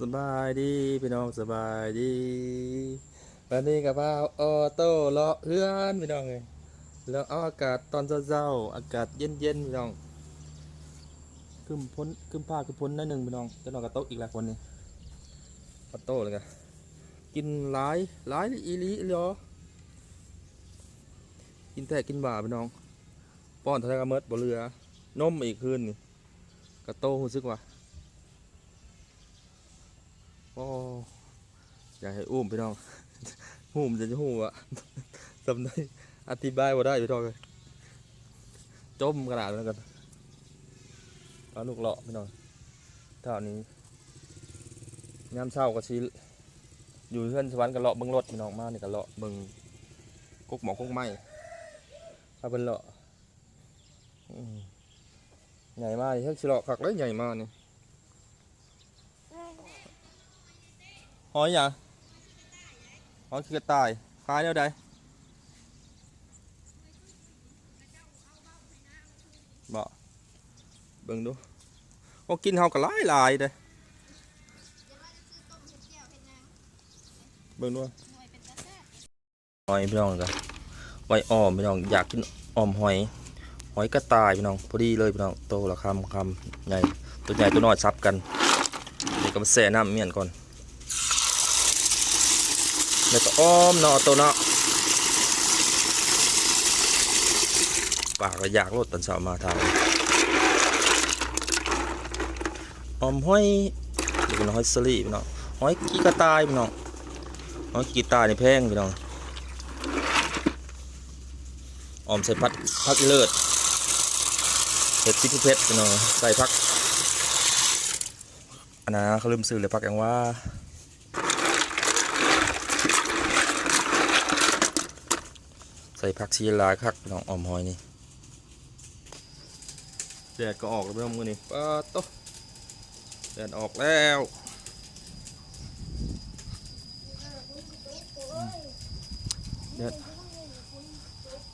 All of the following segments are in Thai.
สบายดีพี่น้องสบายดีวันนี้กับว่าออโต้เลาะเพื่อนพี่น้องเลยแล้วเอาอากาศตอนเช้าๆอากาศเย็นๆพี่น้องขึ้นพ้นขึ้นผ้าขึ้นพ้นหนิดหนึ่งพี่น้องจะนอนกระโต๊ะอีกแล้วคนนี้ออโต้เลยกันกินหลายหลายอีลีเหรอกินแต่กินบ่าพี่น้องป้อนทะกระเมิดบ่เรือนมอีกคืนนี่กระโตรู้สึกว่า โอ้อยากให้อุ้มพี่น้องหูมจะจะหูอะจำได้อธิบายว่าได้พี่น้องเลยจมขนาดนั้นกันเอาลูกเลาะพี่น้องเท่านี้ยามเช้าก็ชีอยู่เพื่อนสวรรค์ก็เลาะเบิ่งรถพี่น้องมานี่ก็เลาะเบิ่งกุกหมอกกกไม้ถ้าเป็นเลาะใหญ่มากเฮ้ยสิเลาะคักเลยใหญ่มากนี่ หอยหยังหอยคือกระต่ายขายแล้วใดบ่เบิ่งดูโอ้กินเฮาก็หลายหลายเด้เบิ่งดูหอยพี่น้องกันไว้อ้อมพี่น้องอยากกินอ้อมหอย หอยกระต่ายพี่น้องพอดีเลยพี่น้องโตละคำคำใหญ่ตัวใหญ่ตัวน้อยซับกันเดี๋ยวก็มาแส่น้ำเมียนก่อน แล้วก็อ้อมเนาะตัวเนาะปากก็อยากรถตอนเช้ามาทางออมห้อยเดี๋ยวเป็นห้อยสลีพี่น้องห้อยกีกระตายพี่น้องห้อยกีตายนี่แพงพี่น้องออมใส่พัดพักเลิศเห็ดซิปเพชรพี่น้องใส่พักอันนั้นเขาลืมซื้อเลยพักอย่างว่า ใส่ผักชีลาคักน้องอมหอยนี่แดดก็ออกแล้วพี่น้องมือนี่ปะโตะแดดออกแล้วแดด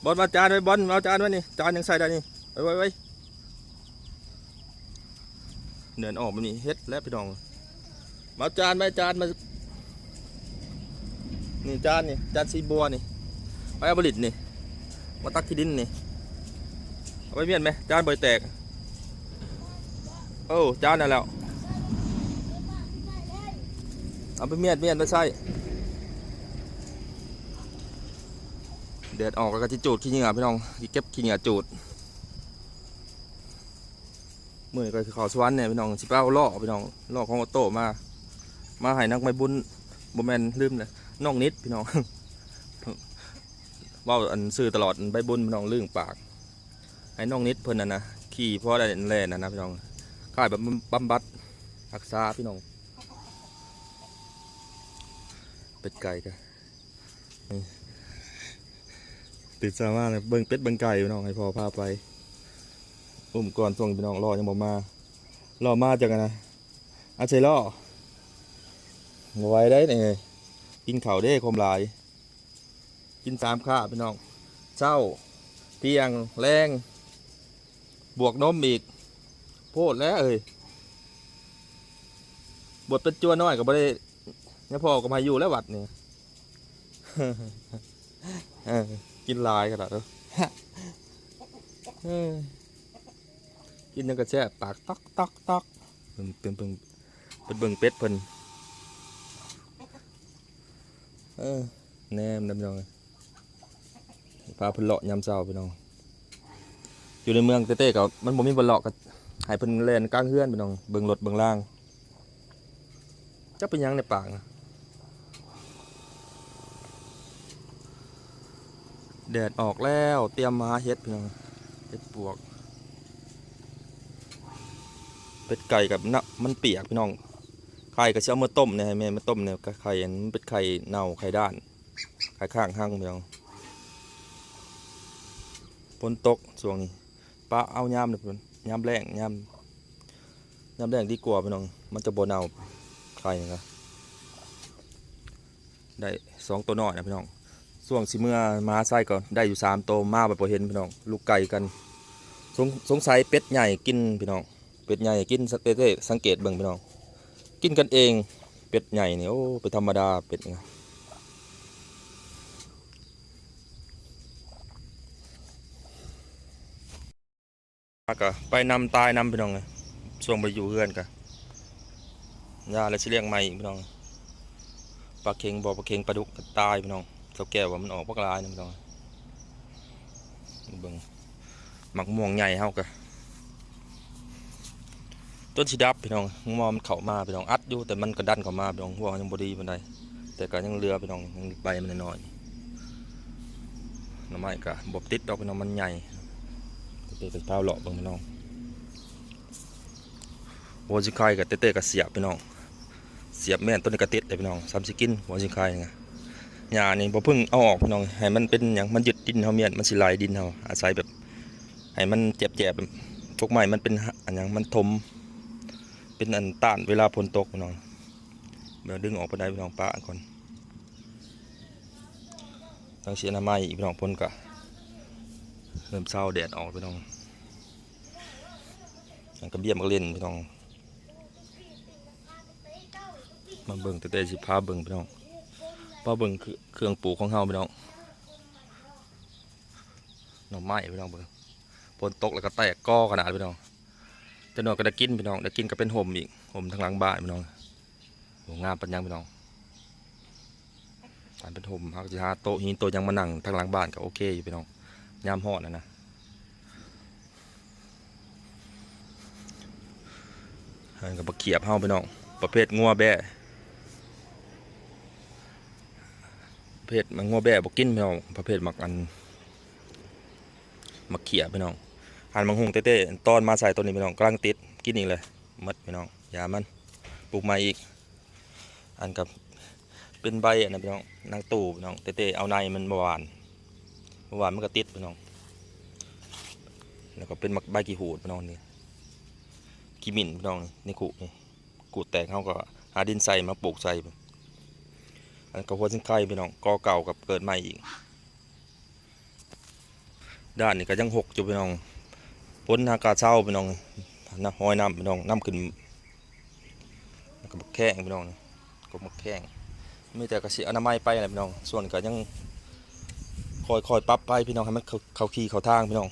บอลมาจานไว้บอลมาจานไว้นี่จานยังใส่ได้นี่ไว้ไว้ไว้เดินออกมันนี่เฮ็ดแล้วพี่น้อง มาจานไมจานมานี่จานนี่จานสีบัวนี่ เอาบริตนี่ มาตักที่ดินนี่ เอาไปเมียนไหมจานใบแตก โอ้จานนั่นแล้ว เอาไปเมียนเมียนไปใส่เดือดออกแล้วก็ที่จูดขี้เหงื่อพี่น้องที่เก็บขี้เหงื่อจูดเมื่อก็คือขาสวรรค์เนี่ยพี่น้องสิเป้าล่อพี่น้องล่อของออโต้มา มาให้นักไม่บุญบ่แมนลืมเลยน้องนิดพี่น้อง ว่าอันซื้อตลอดใบบุญพี่น้องเรื่องปากให้น้องนิดเพิ่นนะนะขี่เพราะได้แล่นนะนะพี่น้องค่ายแบบบำบัดรักษาพี่น้องเป็ดไก่กันติดสามารถเลยเบิ่งเป็ดเบิ่งไก่พี่น้องให้พอพาไปอุ้มก่อนส่งพี่น้องรอยังบอกมารอมาจากกันนะอาเซล่อไหว้ได้เนี่ยกินข้าวเด้คมหลาย กินสามข้าพี่น้องเช้าเที่ยงแรงบวกนมอีก โพดแล้วเอ้ยบทเป็นจัวน้อยก็บ่ได้เนี่ยพ่อก็มาอยู่แล้ววัดนี่เออกินลายขนาดนั้อกินยังกระแช่ปากตอกตอกตอกเป็นเป็นเป็นเป็นเบิ่งเป็ดเพิ่นเออแนมน้ำยอง พาเพิ่นเลาะยามเช้าพี่น้อง อยู่ในเมืองเต้ๆก็มันบ่มีบ่เลาะก็ให้เพิ่นเล่นกลางเฮือนพี่น้องเบิ่งรถเบิ่งล่างจักเป็นยังในปากนะแดดออกแล้วเตรียมมาเฮ็ดพี่น้องเฮ็ดปวก เป็ดไก่กับนะมันเปียกพี่น้องไข่ก็สิเอามาต้มเนี่ยให้แม่มาต้มเนี่ยไข่อันมันเป็นไข่เน่าไข่ด้านไข่ข้างหั่งพี่น้อง ฝนตกช่วงนี้ปลาเอายามเลยเพิ่นยามแรงยามยามแรงดีกว่าพี่น้องมันจะบ่เน่าใครนะครับได้สองตัวน้อยนะพี่น้องช่วงสิเมื่อมาใส่ก่อนได้อยู่สามตัวมาแบบพอเห็นพี่น้องลูกไก่กันสงสงสัยเป็ดใหญ่กินพี่น้องเป็ดใหญ่กินสเตเตสังเกตเบิ่งพี่น้อง กินกันเองเป็ดใหญ่นี่โอ้เป็นธรรมดาเป็ดไง ก็ไปนำตายนำพี่น้องเลยส่งไปอยู่เฮือนกันยาแล้วสิเลี้ยงใหม่พี่น้องปลาเค็งบ่ปลาเค็งปลาดุกตายพี่น้องเสาแก้วว่ามันออกปลากลายนะพี่น้องเบิ่งหมักม่วงใหญ่เฮากะต้นสีดับพี่น้องงอมันเข้ามาพี่น้องอัดอยู่แต่มันกระดันเข้ามาพี่น้องหัวยังบ่ดีปานใดแต่ก็ยังเรือพี่น้องยังใบมันน้อยน่อไม้ก็บ่ติดดอกพี่น้องมันใหญ่ เตะๆเท้าเลาะเบิ่งพี่น้องหัวสิไข่กับเตะๆกับเสียบพี่น้อง เสียบแม่นต้นนี้ก็ติดเลยพี่น้องซ้ำสิกินหัวสิไข่ไงหญ้านี่บ่เพิ่งเอาออกพี่น้องให้มันเป็นหยังมันหยึดดินเฮาเมียนมันสิไหลดินเฮาอาศัยแบบให้มันเจ็บๆพวกไม้มันเป็นอันหยังมันถมเป็นอันต้านเวลาฝนตกพี่น้องเดี๋ยวดึงออกไปได้พี่น้องปะก่อนทางเสียนาไม้อีกพี่น้องพ้นกะ เริ่มเศร้าแดดออกพี่น้องอันกระเบี้ยมก็เล่นพี่น้อง มาเบิ่งแต่แต่สิพาเบิ่งพี่น้องพาเบิ่งเครื่องปลูกของเฮาพี่น้องหน่อไม้พี่น้องเบิ่งฝนตกแล้วก็แตกก้อขนาดพี่น้องจะนอนก็ได้กินพี่น้องได้กินก็เป็นห่มอีกห่มทางหลังบ้านพี่น้องโหงามปัญญังพี่น้องการเป็นห่มเขาก็จะหาโต๊ะหินโต๊ะยังมานั่งทางหลังบ้านก็โอเคอยู่พี่น้อง ยามฮอดนะนะอันกับเขียบเฮาพี่น้อง ประเภทงัวแบะประเภทมันงัวแบะบกินพี่น้อง ประเภทหมักอันมักเขียบพี่น้องหันมังหุงเต้ๆตอนมาใส่ตัวนี้พี่น้องกลังติดกินอีกเลยหมดพี่น้องอย่ามันปลูกใหม่อีก อันกับเป็นใบอันนะพี่น้องนางตู่พี่น้องเต้ๆเอาในมันหวาน หวานมันก็ติดพี่น้อง แล้วก็เป็นมักใบกีหูดพี่น้องนี่กีหมิ่นพี่น้องนี่กุนี่กุแตกเขาก็หาดินใส่มาปลูกใส่อันก็หัวสิงไข่พี่น้องกอเก่ากับเกิดใหม่อีก ด้านนี้ก็ยังหกอยู่พี่น้องพ้นอากาศเช้าพี่น้องน้ำห้อยน้ำพี่น้องน้ำขึ้นก็บักแข้งพี่น้องก็บักแข้งไมีแต่กระสีอนามัยไปอะไรพี่น้อง ส่วนก็ยัง คอยคอยปรับไปพี่น้องให้มันเขาเขาขี่เขาทางพี่น้อง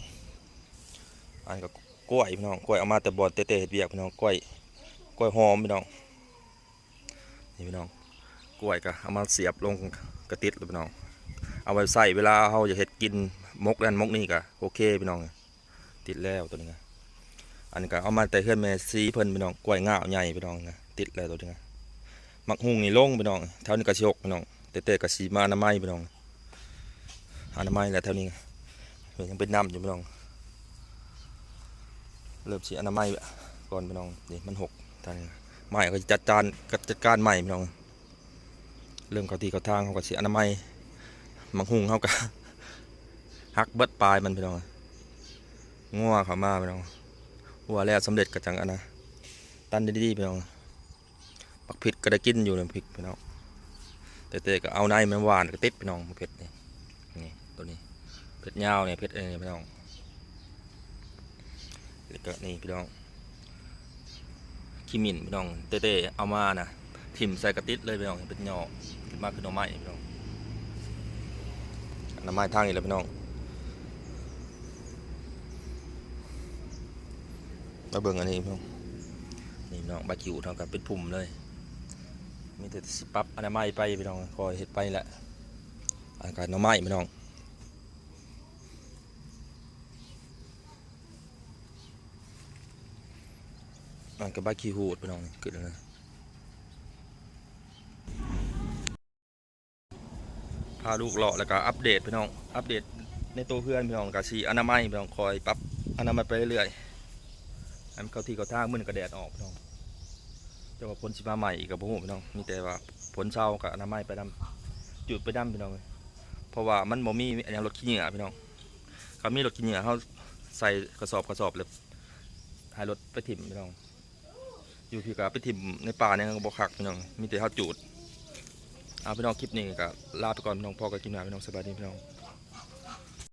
อันก็กล้วยพี่น้องกล้วยเอามาแต่บอนเตะเห็ดเบียกพี่น้องกล้วยกล้วยหอมพี่น้องนี่พี่น้องกล้วยก็เอามาเสียบลงกระติดเลยพี่น้อง เอาไว้ใส่เวลาเราจะเห็ดกินมกนั่นมกนี่ก็โอเคพี่น้องติดแล้วตัวนี้ไงอันก็เอามาแต่เพื่อนแม่ซีเพิ่นพี่น้องกล้วยง่าวใหญ่พี่น้องนะติดแล้วตัวนี้ไงมักหุงนี่ลงพี่น้องแถวนี้ก็สิหกพี่น้องเตะๆก็สีมาอนามัยพี่น้อง อนามัยแหละแถวนี้ไงเพิ่นยังเป็นน้ำอยู่พี่น้อง เริ่มสีอนามัยก่อนพี่น้องนี่มันหกทางนี้ไม้ก็จัดการก็จัดการใหม่พี่น้อง เริ่มเข้าที่เข้าทางเขาก็สีอนามัยมักหุงเขาก็หักเบิดปลายมันพี่น้องงัวเขามาพี่น้องหัวแล้วสำเร็จกระจังอันนะตันดีๆพี่น้องปักผิดก็ได้กินอยู่เลยพริกพี่น้องเตะๆก็เอาในมันหวานก็ติดพี่น้องเผ็ดเนี่นี่ ตัวนี้เผ็ดยาวเนี่ยเผ็ดเองพี่น้องแล้วก็นี่พี่น้องขี้มินพี่น้องเตะๆเอามานะถิ่มใส่กระติดเลยพี่น้องเป็นหยอขึ้นมาขึ้นหน่อไม้พี่น้องหน่อไม้ทางนี้แหละพี่น้องมาเบิ่งอันนี้พี่น้องนี่พี่น้องบาคิวเท่ากับเป็นพุ่มเลยมีแต่สิปับอนามัยไปพี่น้องคอยเห็ดไปแหละอากาศหน้ำไม้พี่น้อง อันกับบาคิวหูดพี่น้องเกิดแล้วนะพาลูกเลาะแล้วก็อัปเดตพี่น้อง อัปเดตในตัวเพื่อนพี่น้องกะสีอนามัยพี่น้องคอยปรับอนามัยไปเรื่อยๆให้มันเข้าที่เข้าท่ามือนึงก็แดดออกพี่น้องแต่ว่าผลสิมาใหม่อีกกับผมพี่น้องมีแต่ว่าผลเช้ากับอนามัยไปดำจุดไปดำพี่น้องเพราะว่ามันบ่มีอันยังรถขี้เหงื่อพี่น้องเขามีรถขี้เหงื่อเขาใส่กระสอบกระสอบเลยให้รถไปถิ่มพี่น้อง อยู่พี่กับไปถิ่มในป่าเนี่ยก็บ่คักพี่น้องมีแต่ข้าจูดเอาพี่น้องคลิปนี้ก็ลาไปก่อนพี่น้องพอกับกินหนาพี่น้องสบายดีพี่น้อง